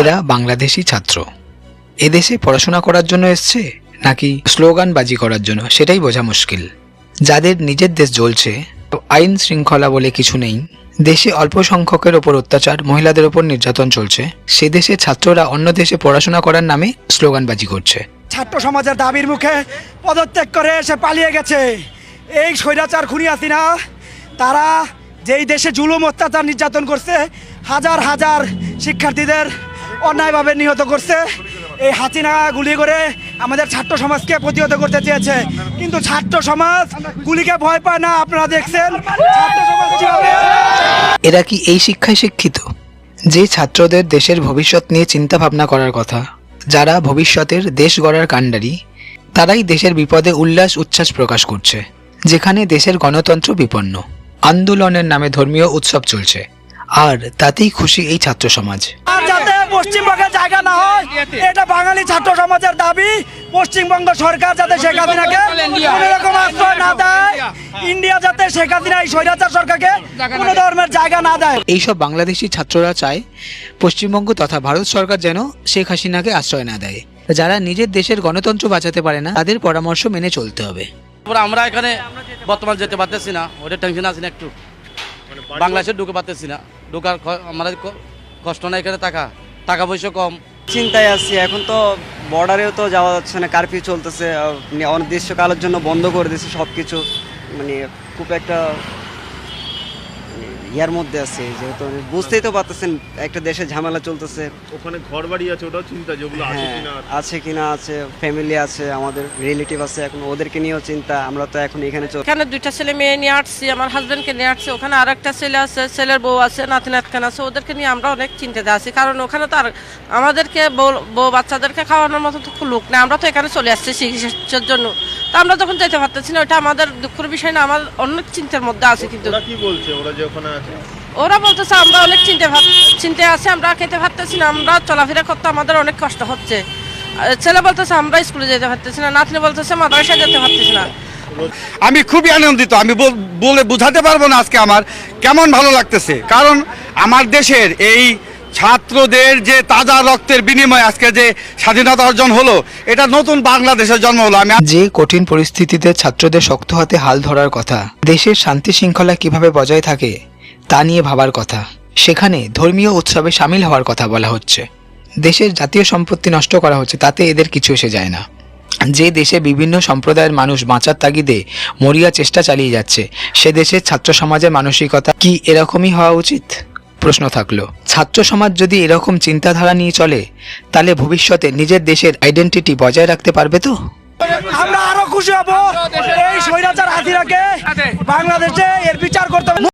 এরা বাংলাদেশি ছাত্র। এদেশে পড়াশোনা করার জন্য এসছে নাকি স্লোগানবাজি করার জন্য? সেটাই বোঝা মুশকিল। যাদের নিজের দেশ জ্বলছে, আইন শৃঙ্খলা বলে কিছু নেই, দেশে অল্প সংখ্যকের ওপর অত্যাচার, মহিলাদের ওপর নির্যাতন চলছে, সে দেশে ছাত্ররা অন্য দেশে পড়াশোনা করার নামে স্লোগানবাজি করছে। ছাত্র সমাজের দাবির মুখে পদত্যাগ করে সে পালিয়ে গেছে। এই স্বৈরাচার খুনি হাসিনা, তারা যেই দেশে জুলুম, অত্যাচার, নির্যাতন করছে, হাজার হাজার শিক্ষার্থীদের অন্যায়ভাবে নিহত করছে। এই হাসিনা গুলি করে আমাদের ছাত্র সমাজকে প্রতিহত করতে চেয়েছে। কিন্তু ছাত্র সমাজ গুলিকে ভয় পায় না, আপনারা দেখছেন? এরা কি এই শিক্ষায় শিক্ষিত? যে ছাত্রদের দেশের ভবিষ্যৎ নিয়ে চিন্তা ভাবনা করার কথা, যারা ভবিষ্যতের দেশ গড়ার কাণ্ডারি, তারাই দেশের বিপদে উল্লাস, উচ্ছ্বাস প্রকাশ করছে, যেখানে দেশের গণতন্ত্র বিপন্ন। আন্দোলনের নামে ধর্মীয় উৎসব চলছে, আর তাতেই খুশি এই ছাত্র সমাজ। পশ্চিমবঙ্গে জায়গা না হয় এটা বাঙালি ছাত্র সমাজের দাবি। পশ্চিমবঙ্গ সরকার যাতে শেখ হাসিনাকে কোনো রকম আশ্রয় না দেয় ইন্ডিয়া যাতে শেখ হাসিনা এই স্বৈরাচার সরকারকে কোনো ধর্মের জায়গা না দেয়। এইসব বাংলাদেশি ছাত্ররা চায় পশ্চিমবঙ্গ তথা ভারত সরকার যেন শেখ হাসিনাকে আশ্রয় না দেয়। যারা নিজের দেশের গণতন্ত্র বাঁচাতে পারে না তাদের পরামর্শ মেনে চলতে হবে। তারপরে আমরা এখানে বর্তমান যেতে পারতেছি না ওটা টেনশন আছে না একটু। বাংলাদেশে ঢুকে পারতেছি না। ঢোকার আমাদের কষ্ট না এখানে টাকা টাকা পয়সা কম। চিন্তায় আছি, এখন তো বর্ডারেও তো যাওয়া যাচ্ছে না কারফিউ চলতেছে মানে অনির্দিষ্টকালের জন্য বন্ধ করে দিয়েছে সব কিছু মানে খুব একটা ইয়ার মধ্যে আছে যেহেতু বুঝতেই তো পারতেছেন একটা দেশে ঝামেলা চলতেছে। ওখানে ঘর বাড়ি আছে ওটাও চিন্তা যেগুলো আছে হ্যাঁ কিনা আছে। কিনা আছে ফ্যামিলি আছে আমাদের রিলেটিভ আছে এখন ওদেরকে নিয়েও চিন্তা আমরা তো এখন এখানে চল এখানে দুইটা ছেলে মেয়ে নিয়ে আসছি আমার হাজবেন্ডকে নিয়ে আসছি ওখানে আর একটা ছেলে আছে ছেলের বউ আছে নাতি নাতখান আছে ওদেরকে নিয়ে আমরা অনেক চিন্তাতে আছি কারণ ওখানে তো আর আমাদেরকে বউ বউ বাচ্চাদেরকে খাওয়ানোর মতো তো লোক নেই আমরা তো এখানে চলে আসছি চিকিৎসার জন্য। তো আমরা যখন যেতে পারতেছি না ওটা আমাদের দুঃখের বিষয় না আমার অনেক চিন্তার মধ্যে আছে কিন্তু। ওরা কি বলছে? ওরা যে ওখানে আছে? ওরা বলতেছে আমরা অনেক চিন্তা চিন্তায় আছি আমরা খেতে পারতেছি না আমরা চলাফেরা করতে আমাদের অনেক কষ্ট হচ্ছে। ছেলে বলতেছে আমরা স্কুলে যেতে পারতেছি না নাতনি বলতেছে মাদ্রাসায় যেতে পারতেছি না। আমি খুবই আনন্দিত আমি বলে বোঝাতে পারব না আজকে আমার কেমন ভালো লাগতেছে। কারণ আমার দেশের এই ছাত্রদের যে তাজা রক্তের বিনিময়ে আজকে যে স্বাধীনতা অর্জন হলো, এটা নতুন বাংলাদেশের জন্ম হলো। আমি যে কঠিন পরিস্থিতিতে ছাত্রদের শক্ত হাতে হাল ধরার কথা, দেশের শান্তি শৃঙ্খলা কীভাবে বজায় থাকে, তা নিয়ে ভাবার কথা, সেখানে ধর্মীয় উৎসবে সামিল হওয়ার কথা বলা হচ্ছে। দেশের জাতীয় সম্পত্তি নষ্ট করা হচ্ছে, তাতে এদের কিছু এসে যায় না। যে দেশে বিভিন্ন সম্প্রদায়ের মানুষ বাঁচার তাগিদে মরিয়া চেষ্টা চালিয়ে যাচ্ছে, সে দেশের ছাত্র সমাজের মানসিকতা কি এরকমই হওয়া উচিত? প্রশ্ন থাকল, ছাত্র সমাজ যদি এরকম চিন্তাধারা নিয়ে চলে, তাহলে ভবিষ্যতে নিজের দেশের আইডেন্টিটি বজায় রাখতে পারবে তো? আমরা আরও খুশি হব। এই স্বৈরাচার হাতিরাকে বাংলাদেশে এর বিচার করতে